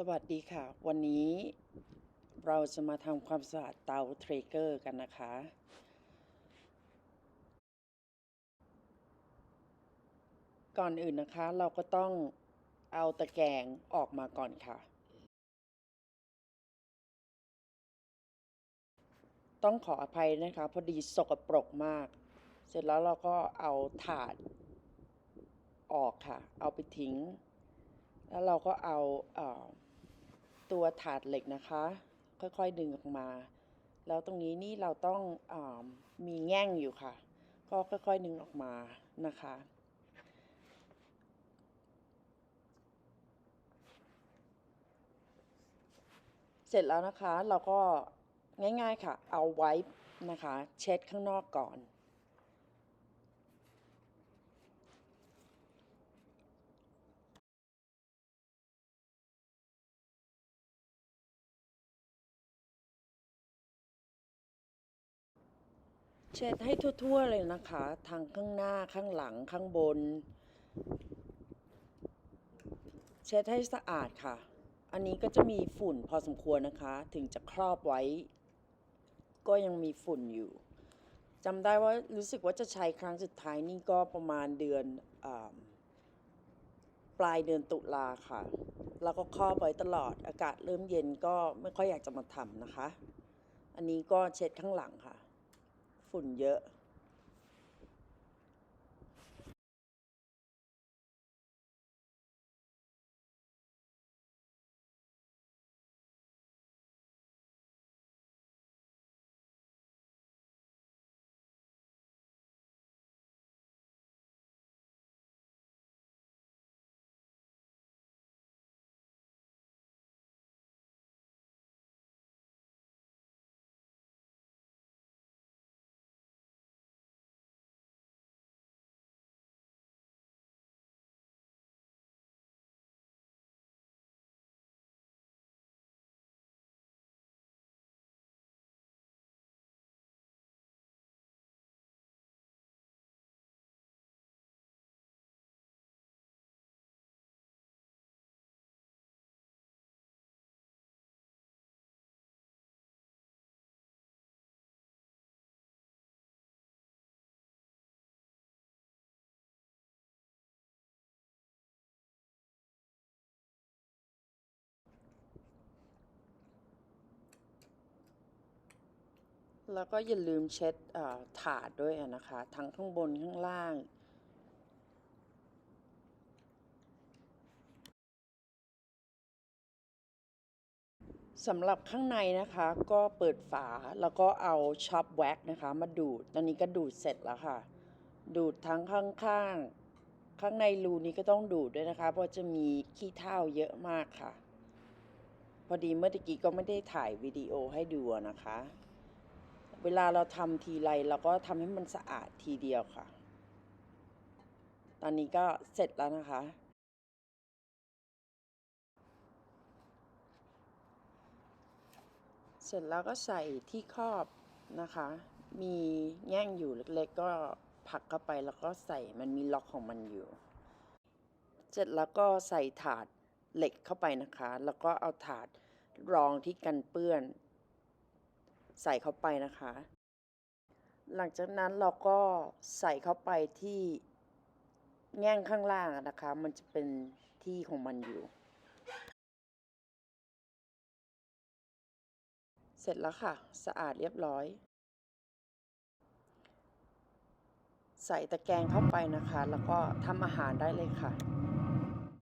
สวัสดีค่ะ วันนี้เราจะมาทำความสะอาดเตาเทรเกอร์กันนะคะ ก่อนอื่นนะคะเราก็ต้องเอาตะแกรงออกมาก่อนค่ะ ต้องขออภัยนะคะ พอดีสกปรกมาก เสร็จแล้วเราก็เอาถาดออกค่ะ เอาไปทิ้งแล้วเราก็เอาเออ ตัวถาดเหล็กนะคะ ค่อยๆดึงออกมา แล้วตรงนี้นี่เราต้องอมีแง่งอยู่ค่ะ ก็ค่อยๆดึงออกมานะคะ เสร็จแล้วนะคะเราก็ง่ายๆค่ะ เอาไว้นะคะ เช็ดข้างนอกก่อน เช็ดให้ทั่วๆเลยนะคะทั้งข้างหน้าข้างหลังข้างบน เช็ดให้สะอาดค่ะ อันนี้ก็จะมีฝุ่นพอสมควรนะคะ ถึงจะครอบไว้ ก็ยังมีฝุ่นอยู่จำได้ว่ารู้สึกว่าจะใช้ครั้งสุดท้ายนี่ก็ประมาณเดือนอปลายเดือนตุลาค่ะ แล้วก็ครอบไว้ตลอดอากาศเริ่มเย็นก็ไม่ค่อยอยากจะมาทำนะคะ อันนี้ก็เช็ดข้างหลังค่ะ ฝุ่นเยอะ แล้วก็อย่าลืมเช็ดถาดด้วยนะคะ ทั้งข้างบนข้างล่างสำหรับข้างในนะคะก็เปิดฝาแล้วก็เอาช็อปแว็กนะคะ มาดูด ตอนนี้ก็ดูดเสร็จแล้วค่ะ ดูดทั้งข้างๆข้างในรูนี้ก็ต้องดูดด้วยนะคะ เพราะจะมีขี้เถ้าเยอะมากค่ะ พอดีเมื่อกี้ก็ไม่ได้ถ่ายวิดีโอให้ดูนะคะ เวลาเราทำทีไรเราก็ทำให้มันสะอาดทีเดียวค่ะ ตอนนี้ก็เสร็จแล้วนะคะ เสร็จแล้วก็ใส่ที่ครอบนะคะ มีแง่งอยู่เล็กๆก็ผักเข้าไปแล้วก็ใส่มันมีล็อกของมันอยู่ เสร็จแล้วก็ใส่ถาดเหล็กเข้าไปนะคะ แล้วก็เอาถาดรองที่กันเปื้อน ใส่เข้าไปนะคะ หลังจากนั้นเราก็ใส่เข้าไปที่แง่งข้างล่างนะคะ มันจะเป็นที่ของมันอยู่ เสร็จแล้วค่ะ สะอาดเรียบร้อย ใส่ตะแกรงเข้าไปนะคะ แล้วก็ทำอาหารได้เลยค่ะ